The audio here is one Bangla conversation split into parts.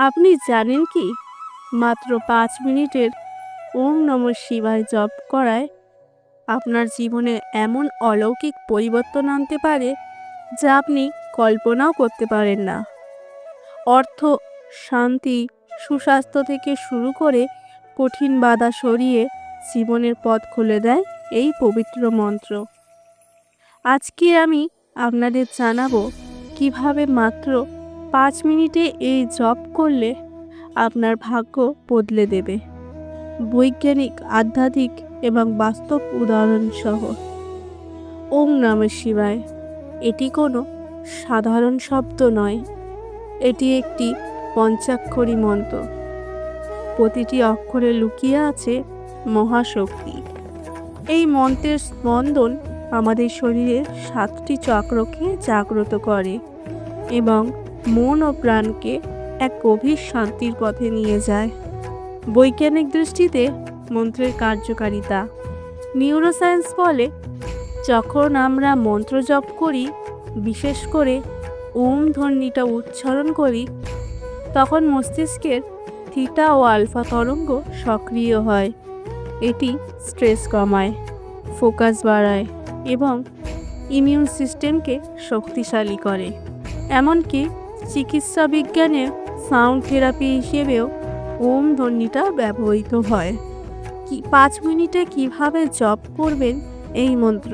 আপনি জানেন কি? মাত্র পাঁচ মিনিটের ওম নম শিবায় জপ করায় আপনার জীবনে এমন অলৌকিক পরিবর্তন আনতে পারে যা আপনি কল্পনাও করতে পারেন না। অর্থ, শান্তি, সুস্বাস্থ্য থেকে শুরু করে কঠিন বাধা সরিয়ে জীবনের পথ খুলে দেয় এই পবিত্র মন্ত্র। আজকে আমি আপনাদের জানাব কীভাবে মাত্র পাঁচ মিনিটে এই জপ করলে আপনার ভাগ্য বদলে দেবে। বৈজ্ঞানিক, আধ্যাত্মিক এবং বাস্তব উদাহরণ সহ ওম নম শিবায়। এটি কোনো সাধারণ শব্দ নয়। এটি একটি পঞ্চাক্ষরী মন্ত্র। প্রতিটি অক্ষরে লুকিয়ে আছে মহাশক্তি। এই মন্ত্রের স্পন্দন আমাদের শরীরের সাতটি চক্রকে জাগ্রত করে এবং মন ও প্রাণকে এক গভীর শান্তির পথে নিয়ে যায়। বৈজ্ঞানিক দৃষ্টিতে মন্ত্রের কার্যকারিতা। নিউরোসায়েন্স বলে, যখন আমরা মন্ত্র জপ করি, বিশেষ করে ওম ধ্বনিটা উচ্চারণ করি, তখন মস্তিষ্কের থিটা ও আলফা তরঙ্গ সক্রিয় হয়। এটি স্ট্রেস কমায়, ফোকাস বাড়ায় এবং ইমিউন সিস্টেমকে শক্তিশালী করে। এমনকি চিকিৎসা বিজ্ঞানে সাউন্ড থেরাপি হিসেবেও ওম ধ্বনিটা ব্যবহৃত হয়। কি, পাঁচ মিনিটে কীভাবে জপ করবেন এই মন্ত্র?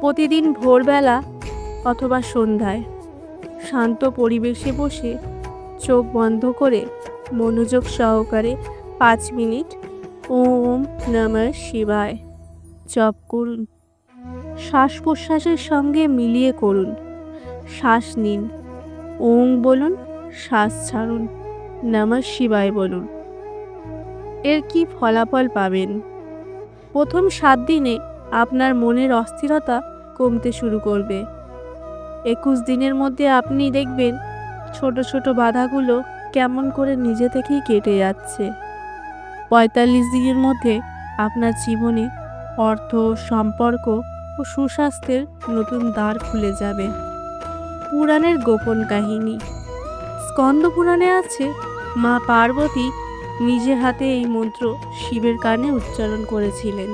প্রতিদিন ভোরবেলা অথবা সন্ধ্যায়। শান্ত পরিবেশে বসে চোখ বন্ধ করে মনোযোগ সহকারে পাঁচ মিনিট ওম নমঃ শিবায় জপ করুন। শ্বাস প্রশ্বাসের সঙ্গে মিলিয়ে করুন। শ্বাস নিন। ওং বলুন, শ্বাস ছাড়ুন, নমঃ শিবায় বলুন। এর কি ফলাফল পাবেন? প্রথম সাত দিনে আপনার মনের অস্থিরতা কমতে শুরু করবে। একুশ দিনের মধ্যে আপনি দেখবেন ছোট ছোট বাধাগুলো কেমন করে নিজে থেকেই কেটে যাচ্ছে। পঁয়তাল্লিশ দিনের মধ্যে আপনার জীবনে অর্থ, সম্পর্ক ও সুস্বাস্থ্যের নতুন দ্বার খুলে যাবে। পুরাণের গোপন কাহিনী। স্কন্দ পুরাণে আছে, মা পার্বতী নিজে হাতে এই মন্ত্র শিবের কানে উচ্চারণ করেছিলেন,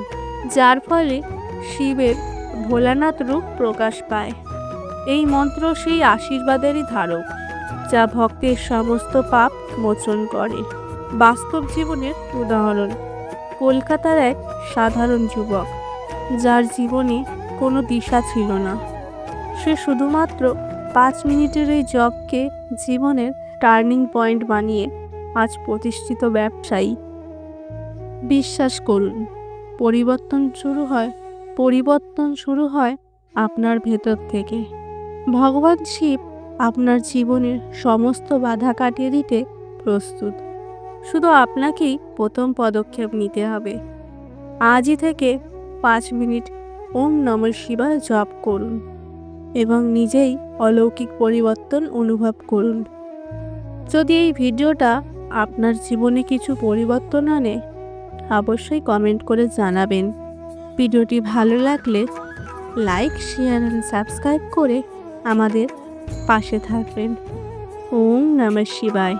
যার ফলে শিবের ভোলানাথ রূপ প্রকাশ পায়। এই মন্ত্র সেই আশীর্বাদেরই ধারক, যা ভক্তের সমস্ত পাপ মোচন করে। বাস্তব জীবনের উদাহরণ, কলকাতার এক সাধারণ যুবক, যার জীবনে কোনো দিশা ছিল না। সে শুধুমাত্র পাঁচ মিনিটের এই জবকে জীবনের টার্নিং পয়েন্ট বানিয়ে আজ প্রতিষ্ঠিত ব্যবসায়ী। বিশ্বাস করুন, পরিবর্তন শুরু হয়, পরিবর্তন শুরু হয় আপনার ভেতর থেকে। ভগবান শিব আপনার জীবনের সমস্ত বাধা কাটিয়ে দিতে প্রস্তুত। শুধু আপনাকেই প্রথম পদক্ষেপ নিতে হবে। আজই থেকে পাঁচ মিনিট ওম নম শিবায় জপ করুন। এবং নিজেই অলৌকিক পরিবর্তন অনুভব করুন। যদি এই ভিডিওটা আপনার জীবনে কিছু পরিবর্তন আনে, অবশ্যই কমেন্ট করে জানাবেন। ভিডিওটি ভালো লাগলে লাইক, শেয়ার অ্যান্ড সাবস্ক্রাইব করে আমাদের পাশে থাকবেন। ওম নমঃ শিবায়।